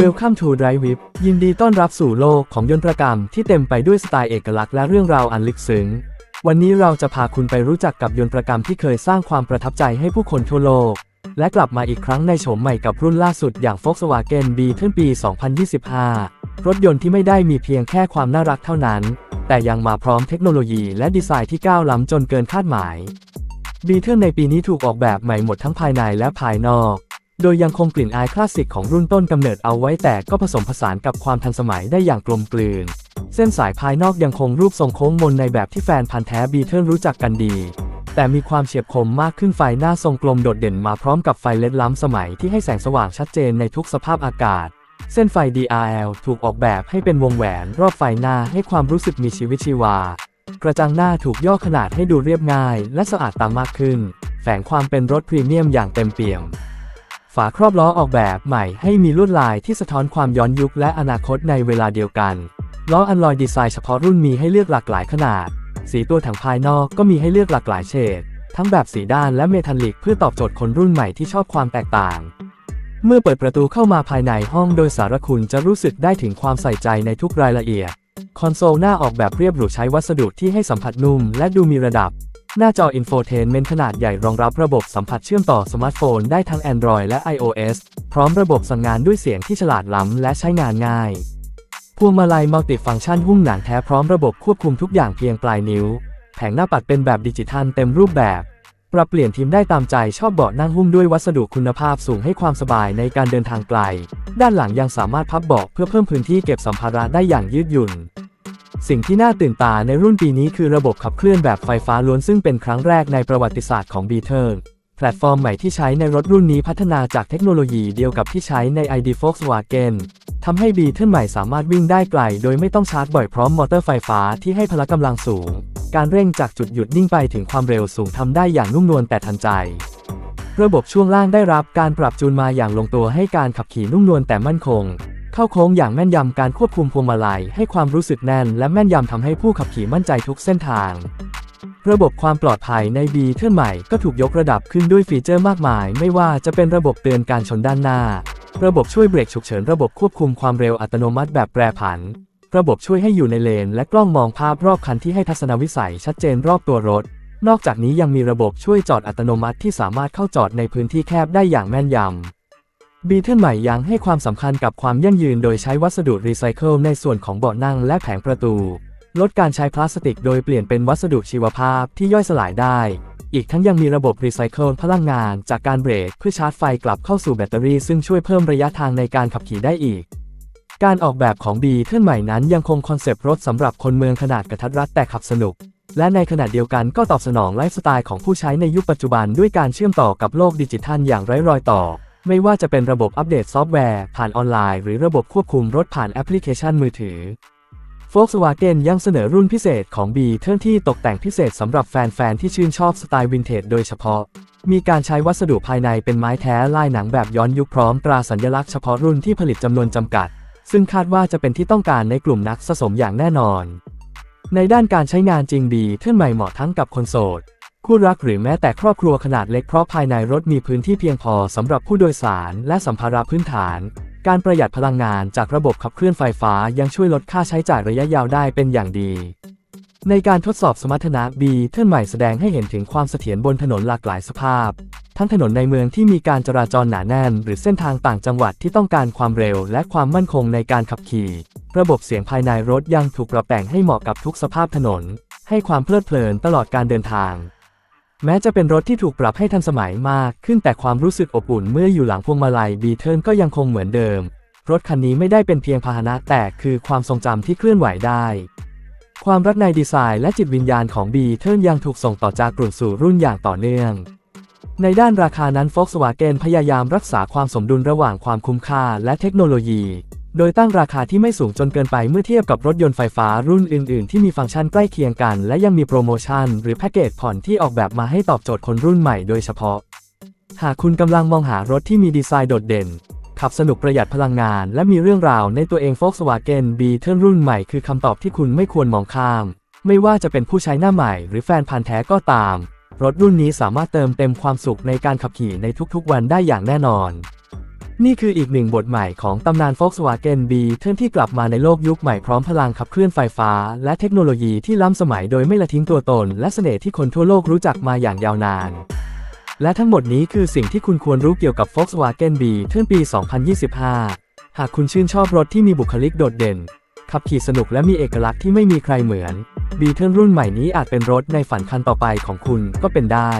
Welcome to Drive Whip ยินดีต้อนรับสู่โลกของยนต์ปรกรรมที่เต็มไปด้วยสไตล์เอกลักษณ์และเรื่องราวอันลึกซึ้ง วันนี้เราจะพาคุณไปรู้จักกับยนต์ปรกรรมที่เคยสร้างความประทับใจให้ผู้คนทั่วโลก และกลับมาอีกครั้งในโฉมใหม่กับรุ่นล่าสุดอย่าง Volkswagen Beetle ปี 2025 รถยนต์ที่ไม่ได้มีเพียงแค่ความน่ารักเท่านั้น แต่ยังมาพร้อมเทคโนโลยีและดีไซน์ที่ก้าวล้ำจนเกินคาดหมายบีเทิลในปีนี้ถูกออกแบบใหม่หมดทั้งภายในและภายนอก โดยยังคงกลิ่นอายคลาสสิกของรุ่นต้นกำเนิดเอาไว้แต่ก็ผสมผสานกับความทันสมัยได้อย่างกลมกลืน เส้นสายภายนอกยังคงรูปทรงโค้งมนในแบบที่แฟนพันธ์แท้บีเทิลรู้จักกันดี แต่มีความเฉียบคมมากขึ้นไฟหน้าทรงกลมโดดเด่นมาพร้อมกับไฟเลดล้ำสมัยที่ให้แสงสว่างชัดเจนในทุกสภาพอากาศ เส้นไฟ DRL ถูกออกแบบให้เป็นวงแหวนรอบไฟหน้าให้ความรู้สึกมีชีวิตชีวา กระจังหน้าถูกย่อขนาดให้ดูเรียบง่าย และสะอาดตามมากขึ้น แฝงความเป็นรถพรีเมียมอย่างเต็มเปี่ยม ฝาครอบล้อออกแบบใหม่ให้มีลวดลายที่สะท้อนความย้อนยุคและอนาคตในเวลาเดียวกัน ล้ออันลอยดีไซน์เฉพาะรุ่นมีให้เลือกหลากหลายขนาด สีตัวถังภายนอกก็มีให้เลือกหลากหลายเฉด ทั้งแบบสีด้านและเมทัลลิกเพื่อตอบโจทย์คนรุ่นใหม่ที่ชอบความแตกต่าง เมื่อเปิดประตูเข้ามาภายในห้องโดยสารคุณจะรู้สึกได้ถึงความใส่ใจในทุกรายละเอียด คอนโซลหน้าออกแบบเรียบหรูใช้วัสดุที่ให้สัมผัสนุ่มและดูมีระดับ หน้าจออินโฟเทนเมนต์ขนาดใหญ่รองรับระบบสัมผัสเชื่อมต่อสมาร์ทโฟนได้ทั้ง Android และ iOS พร้อมระบบสั่งงานด้วยเสียงที่ฉลาดล้ำและใช้งานง่าย พวงมาลัยมัลติฟังก์ชันหุ้มหนังแท้พร้อมระบบควบคุมทุกอย่างเพียงปลายนิ้ว แผงหน้าปัดเป็นแบบดิจิทัลเต็มรูปแบบ ปรับเปลี่ยนทีมได้ตามใจชอบเบาะนั่งหุ้มด้วยวัสดุคุณภาพสูงให้ความสบายในการเดินทางไกล ด้านหลังยังสามารถพับเบาะเพื่อเพิ่มพื้นที่เก็บสัมภาระได้อย่างยืดหยุ่น สิ่งที่น่าตื่นตาในรุ่นปีนี้คือระบบขับเคลื่อนแบบไฟฟ้าล้วนซึ่งเป็นครั้งแรกในประวัติศาสตร์ของ b e e t l e แพลตฟอร์มใหม่ที่ใช้ในรถรุ่นนี้พัฒนาจากเทคโนโลยีเดียวกับที่ใช้ใน ID Volkswagen ทำให้ b e e t l e ใหม่สามารถวิ่งได้ไกล โดยไม่ต้องชาร์จบ่อยพร้อมมอเตอร์ไฟฟ้าที่ให้พละกำลังสูง การเร่งจากจุดหยุดนิ่งไปถึงความเร็วสูงทำได้อย่างนุ่มนวลแต่ทันใจ ระบบช่วงล่างได้รับการปรับจูนมาอย่างลงตัวให้การขับขี่นุ่มนวลแต่มั่นคง เข้าโค้งอย่างแม่นยำการควบคุมพวงมาลัยให้ความรู้สึกแน่นและแม่นยำทำให้ผู้ขับขี่มั่นใจทุกเส้นทาง ระบบความปลอดภัยใน B เทิร์นใหม่ก็ถูกยกระดับขึ้นด้วยฟีเจอร์มากมาย ไม่ว่าจะเป็นระบบเตือนการชนด้านหน้า ระบบช่วยเบรกฉุกเฉินระบบควบคุมความเร็วอัตโนมัติแบบแปรผัน ระบบช่วยให้อยู่ในเลน และกล้องมองภาพรอบคันที่ให้ทัศนวิสัยชัดเจนรอบตัวรถ นอกจากนี้ยังมีระบบช่วยจอดอัตโนมัติที่สามารถเข้าจอดในพื้นที่แคบได้อย่างแม่นยำ บีเทิลใหม่ยังให้ความสำคัญกับความยั่งยืนโดยใช้วัสดุรีไซเคิลในส่วนของเบาะนั่งและแผงประตู ลดการใช้พลาสติกโดยเปลี่ยนเป็นวัสดุชีวภาพที่ย่อยสลายได้ อีกทั้งยังมีระบบรีไซเคิลพลังงานจากการเบรกเพื่อชาร์จไฟกลับเข้าสู่แบตเตอรี่ซึ่งช่วยเพิ่มระยะทางในการขับขี่ได้อีก การออกแบบของบีเทิลใหม่นั้นยังคงคอนเซปต์รถสำหรับคนเมืองขนาดกระทัดรัดแต่ขับสนุก และในขณะเดียวกันก็ตอบสนองไลฟ์สไตล์ของผู้ใช้ในยุคปัจจุบันด้วยการเชื่อมต่อกับโลกดิจิทัลอย่างไร้รอยต่อ ไม่ว่าจะเป็นระบบอัปเดตซอฟต์แวร์ ผ่านออนไลน์ หรือระบบควบคุมรถผ่านแอปพลิเคชันมือถือ Volkswagen ยังเสนอรุ่นพิเศษของ B เทิร์นที่ตกแต่งพิเศษสำหรับแฟน ๆ ที่ชื่นชอบสไตล์วินเทจโดยเฉพาะ มีการใช้วัสดุภายในเป็นไม้แท้ลายหนังแบบย้อนยุคพร้อมตราสัญลักษณ์เฉพาะรุ่นที่ผลิตจำนวนจำกัด ซึ่งคาดว่าจะเป็นที่ต้องการในกลุ่มนักสะสมอย่างแน่นอน ในด้านการใช้งานจริง B เทิร์นใหม่เหมาะทั้งกับคนโสด คู่รักหรือแม้แต่ครอบครัวขนาดเล็กเพราะภายในรถมีพื้นที่เพียงพอสำหรับผู้โดยสารและสัมภาระพื้นฐาน การประหยัดพลังงานจากระบบขับเคลื่อนไฟฟ้ายังช่วยลดค่าใช้จ่ายระยะยาวได้เป็นอย่างดี ในการทดสอบสมรรถนะ B เทิร์นใหม่แสดงให้เห็นถึงความเสถียรบนถนนหลากหลายสภาพ ทั้งถนนในเมืองที่มีการจราจรหนาแน่น หรือเส้นทางต่างจังหวัดที่ต้องการความเร็วและความมั่นคงในการขับขี่ ระบบเสียงภายในรถยังถูกปรับแต่งให้เหมาะกับทุกสภาพถนน ให้ความเพลิดเพลินตลอดการเดินทาง แม้จะเป็นรถที่ถูกปรับให้ทันสมัยมากขึ้นแต่ความรู้สึกอบอุ่นเมื่ออยู่หลังพวงมาลัยบีเทิร์นก็ยังคงเหมือนเดิม รถคันนี้ไม่ได้เป็นเพียงพาหนะแต่คือความทรงจำที่เคลื่อนไหวได้ ความรักในดีไซน์และจิตวิญญาณของบีเทิร์นยังถูกส่งต่อจากรุ่นสู่รุ่นอย่างต่อเนื่อง ในด้านราคานั้น Volkswagen พยายามรักษาความสมดุลระหว่างความคุ้มค่าและเทคโนโลยี โดยตั้งราคาที่ไม่สูงจนเกินไปเมื่อเทียบกับรถยนต์ไฟฟ้ารุ่นอื่น ๆ ที่มีฟังก์ชันใกล้เคียงกัน และยังมีโปรโมชั่น หรือแพ็กเกจผ่อนที่ออกแบบมาให้ตอบโจทย์คนรุ่นใหม่โดยเฉพาะ หากคุณกำลังมองหารถที่มีดีไซน์โดดเด่น ขับสนุกประหยัดพลังงาน และมีเรื่องราวในตัวเอง Volkswagen b e e t l e รุ่นใหม่คือคำตอบที่คุณไม่ควรมองข้าม ไม่ว่าจะเป็นผู้ใช้หน้าใหม่ หรือแฟนพันธ์แท้ก็ตาม รถรุ่นนี้สามารถเติมเต็มความสุขในการขับขี่ในทุกๆ วันได้อย่างแน่นอน นี่คืออีกหนึ่งบทใหม่ของตำนาน Volkswagen b เทิร์นที่กลับมาในโลกยุคใหม่พร้อมพลังขับเคลื่อนไฟฟ้า และเทคโนโลยีที่ล้ำสมัยโดยไม่ละทิ้งตัวตน และเสน่ห์ที่คนทั่วโลกรู้จักมาอย่างยาวนาน และทั้งหมดนี้คือสิ่งที่คุณควรรู้เกี่ยวกับ Volkswagen b เทิร์นปี 2025 หากคุณชื่นชอบรถที่มีบุคลิกโดดเด่น ขับขี่สนุกและมีเอกลักษณ์ที่ไม่มีใครเหมือน b เทิร์นรุ่นใหม่นี้อาจเป็นรถในฝันคันต่อไปของคุณก็เป็นได้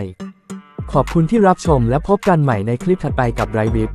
ขอบคุณที่รับชมและพบกันใหม่ในคลิปถัดไปกับไรวิบ